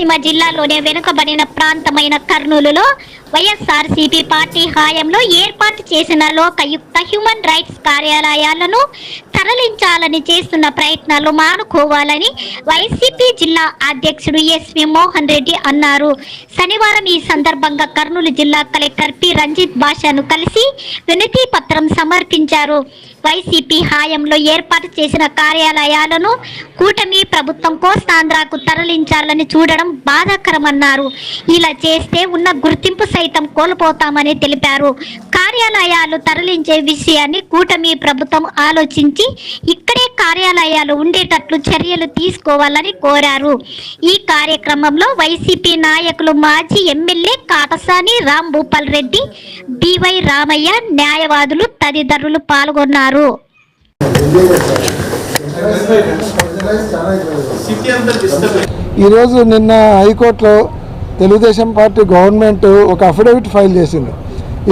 కోనసీమ జిల్లాలోనే వెనుకబడిన ప్రాంతమైన కర్నూలులో వైఎస్ఆర్సీపీ పార్టీ హాయంలో ఏర్పాటు చేసిన లోకయుక్త హ్యూమన్ రైట్స్ కార్యాలయాలను తరలించాలని చేస్తున్న ప్రయత్నాలు మానుకోవాలని వైసీపీ జిల్లా అధ్యక్షుడు ఎస్వి మోహన్ రెడ్డి అన్నారు. శనివారం ఈ సందర్భంగా కర్నూలు జిల్లా కలెక్టర్ పి. రంజిత్ భాషను కలిసి వినతి పత్రం సమర్పించారు. వైసీపీ హాయంలో ఏర్పాటు చేసిన కార్యాలయాలను కూటమి ప్రభుత్వం కోస్తాంధ్రకు తరలించాలని చూడడం బాధాకరమన్నారు. ఇలా చేస్తే ఉన్న గుర్తింపు సైతం కోల్పోతామని తెలిపారు. కార్యాలయాలు తరలించే విషయాన్ని కూటమి ప్రభుత్వం ఆలోచించి ఇక్కడే కార్యాలయాలు ఉండేటట్లు చర్యలు తీసుకోవాలని కోరారు. ఈ కార్యక్రమంలో వైసీపీ నాయకులు మాజీ MLA Katasani Ram Bhupal Reddy B Y Ramaiah న్యాయవాదులు తదితరులు పాల్గొన్నారు. ఈరోజు నిన్న హైకోర్టులో తెలుగుదేశం పార్టీ గవర్నమెంట్ ఒక అఫిడవిట్ ఫైల్ చేసింది.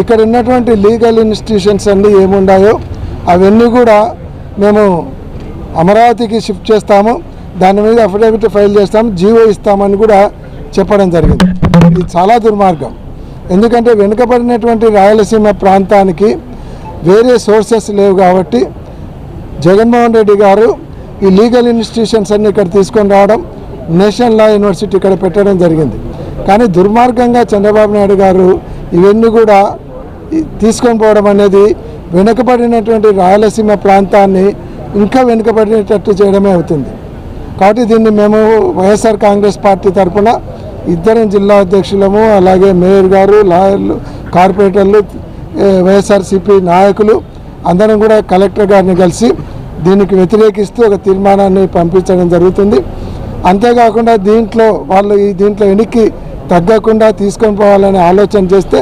ఇక్కడ ఉన్నటువంటి లీగల్ ఇన్స్టిట్యూషన్స్ అన్నీ ఏముండాయో అవన్నీ కూడా మేము అమరావతికి షిఫ్ట్ చేస్తాము. దాని మీద అఫిడవిట్ ఫైల్ చేస్తాము. జీవో ఇస్తామని కూడా చెప్పడం జరిగింది. ఇది చాలా దుర్మార్గం. ఎందుకంటే వెనుకబడినటువంటి రాయలసీమ ప్రాంతానికి వేరే సోర్సెస్ లేవు కాబట్టి జగన్మోహన్ రెడ్డి గారు ఈ లీగల్ ఇన్స్టిట్యూషన్స్ అన్ని ఇక్కడ తీసుకొని రావడం నేషనల్ లా యూనివర్సిటీ ఇక్కడ పెట్టడం జరిగింది. కానీ దుర్మార్గంగా చంద్రబాబు నాయుడు గారు ఇవన్నీ కూడా తీసుకొని పోవడం అనేది వెనుకబడినటువంటి రాయలసీమ ప్రాంతాన్ని ఇంకా వెనుకబడినట్టు చేయడమే అవుతుంది. కాబట్టి దీన్ని మేము వైఎస్ఆర్ కాంగ్రెస్ పార్టీ తరఫున ఇద్దరం జిల్లా అధ్యక్షులము అలాగే మేయర్ గారు లాయర్లు కార్పొరేటర్లు వైఎస్ఆర్సిపి వైఎస్ఆర్సీపీ నాయకులు అందరం కూడా కలెక్టర్ గారిని కలిసి దీనికి వ్యతిరేకిస్తూ ఒక తీర్మానాన్ని పంపించడం జరుగుతుంది. అంతేకాకుండా దీంట్లో వాళ్ళు ఈ దీంట్లో వెనక్కి తగ్గకుండా తీసుకొని పోవాలనే ఆలోచన చేస్తే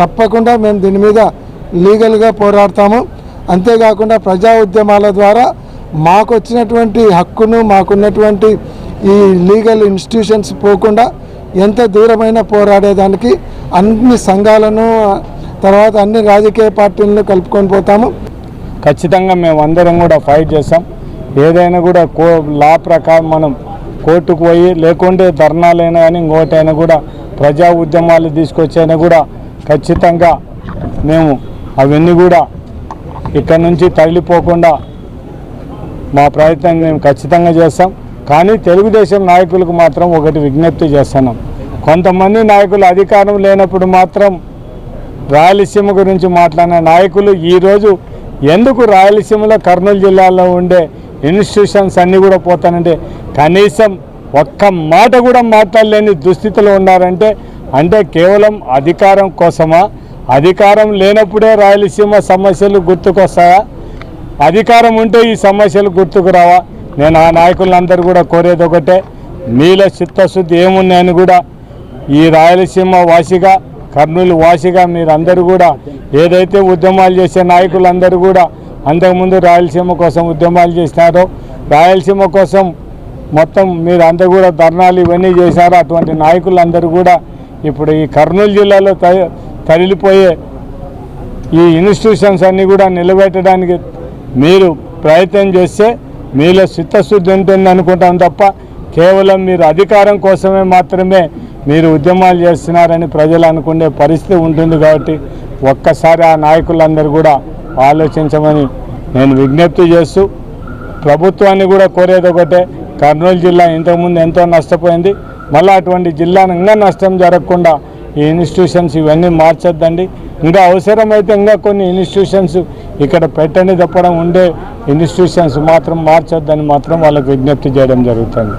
తప్పకుండా మేము దీని మీద లీగల్గా పోరాడతాము. అంతేకాకుండా ప్రజా ఉద్యమాల ద్వారా మాకు వచ్చినటువంటి హక్కును మాకున్నటువంటి ఈ లీగల్ ఇన్స్టిట్యూషన్స్ పోకుండా ఎంత దూరమైన పోరాడేదానికి అన్ని సంఘాలను తర్వాత అన్ని రాజకీయ పార్టీలను కలుపుకొని పోతాము. ఖచ్చితంగా మేము అందరం కూడా ఫైట్ చేస్తాం. ఏదైనా కూడా కో లా ప్రకారం మనం కోర్టుకు పోయి లేకుంటే ధర్నాలైనా కానీ ఇంకోటైనా కూడా ప్రజా ఉద్యమాలు తీసుకొచ్చైనా కూడా ఖచ్చితంగా మేము అవన్నీ కూడా ఇక్కడ నుంచి తగిలిపోకుండా మా ప్రయత్నం మేము ఖచ్చితంగా చేస్తాం. కానీ తెలుగుదేశం నాయకులకు మాత్రం ఒకటి విజ్ఞప్తి చేస్తున్నాం. కొంతమంది నాయకులు అధికారం లేనప్పుడు మాత్రం రాయలసీమ గురించి మాట్లాడిన నాయకులు ఈరోజు ఎందుకు రాయలసీమలో కర్నూలు జిల్లాలో ఉండే ఇన్స్టిట్యూషన్స్ అన్నీ కూడా పోతానంటే కనీసం ఒక్క మాట కూడా మాట్లాడలేని దుస్థితిలో ఉన్నారంటే అంటే కేవలం అధికారం కోసమా? అధికారం లేనప్పుడే రాయలసీమ సమస్యలు గుర్తుకొస్తాయా? అధికారం ఉంటే ఈ సమస్యలు గుర్తుకు రావా? నేను ఆ నాయకులందరూ కూడా కోరేది ఒకటే మీలో చిత్తశుద్ధి ఏమున్నాయని కూడా ఈ రాయలసీమ వాసిగా కర్నూలు వాసిగా మీరందరూ కూడా ఏదైతే ఉద్యమాలు చేసే నాయకులందరూ కూడా అంతకుముందు రాయలసీమ కోసం ఉద్యమాలు చేసినారో రాయలసీమ కోసం మొత్తం మీరు అందరూ కూడా ధర్నాలు ఇవన్నీ చేశారో. అటువంటి నాయకులందరూ కూడా ఇప్పుడు ఈ కర్నూలు జిల్లాలో త- ఈ ఇన్స్టిట్యూషన్స్ అన్నీ కూడా నిలబెట్టడానికి మీరు ప్రయత్నం చేస్తే మీలో చిత్తశుద్ధి ఉంటుంది అనుకుంటాం తప్ప కేవలం మీరు అధికారం కోసమే మాత్రమే మీరు ఉద్యమాలు చేస్తున్నారని ప్రజలు అనుకునే పరిస్థితి ఉంటుంది కాబట్టి ఒక్కసారి ఆ నాయకులందరూ కూడా ఆలోచించమని నేను విజ్ఞప్తి చేస్తూ ప్రభుత్వాన్ని కూడా కోరేది ఒకటే. కర్నూలు జిల్లా ఇంతకుముందు ఎంతో నష్టపోయింది. మళ్ళీ అటువంటి జిల్లాను ఇంకా నష్టం జరగకుండా ఈ ఇన్స్టిట్యూషన్స్ ఇవన్నీ మార్చొద్దండి. ఇంకా అవసరమైతే ఇంకా కొన్ని ఇన్స్టిట్యూషన్స్ ఇక్కడ పెట్టని తప్పడం ఉండే ఇన్స్టిట్యూషన్స్ మాత్రం మార్చొద్దని మాత్రం వాళ్ళకు విజ్ఞప్తి చేయడం జరుగుతుంది.